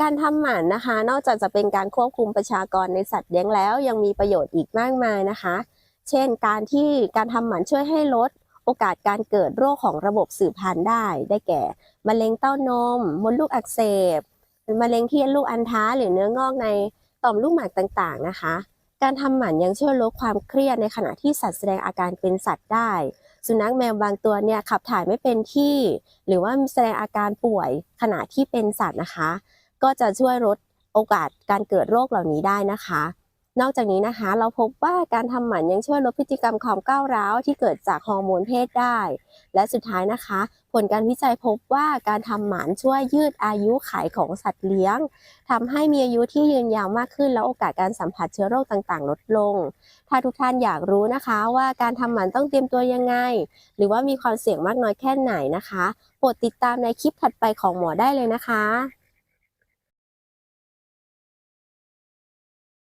การทำหมันนะคะ นอกจากจะเป็นการควบคุมประชากรในสัตว์เลี้ยงแล้ว ยังมีประโยชน์อีกมากมายนะคะ เช่น การที่การทำหมันช่วยให้ลดโอกาสการเกิดโรคของระบบสืบพันธุ์ได้ ได้แก่ มะเร็งเต้านม มดลูกอักเสบมะเร็งที่ลูกอัณฑะหรือเนื้องอกในต่อมลูกหมากต่างๆนะคะ การทำหมันยังช่วยลดความเครียดในขณะที่สัตว์แสดงอาการเป็นสัตว์ได้ สุนัขแมวบางตัวเนี่ยขับถ่ายไม่เป็นที่ หรือว่าแสดงอาการป่วยขณะที่เป็นสัตว์นะคะ ก็จะช่วยลดโอกาสการเกิดโรคเหล่านี้ได้นะคะ นอกจากนี้นะคะ เราพบว่าการทำหมันยังช่วยลดพฤติกรรมความก้าวร้าวที่เกิดจากฮอร์โมนเพศได้ และสุดท้ายนะคะ ผลการวิจัยพบว่าการทำหมันช่วยยืดอายุขัยของสัตว์เลี้ยงทำให้มีอายุที่ยืนยาวมากขึ้น และโอกาสการสัมผัสเชื้อโรคต่างๆ ลดลง ถ้าทุกท่านอยากรู้นะคะ ว่าการทำหมันต้องเตรียมตัวยังไง หรือว่ามีความเสี่ยงมากน้อยแค่ไหนนะคะโปรดติดตามในคลิปถัดไปของหมอได้เลยนะคะ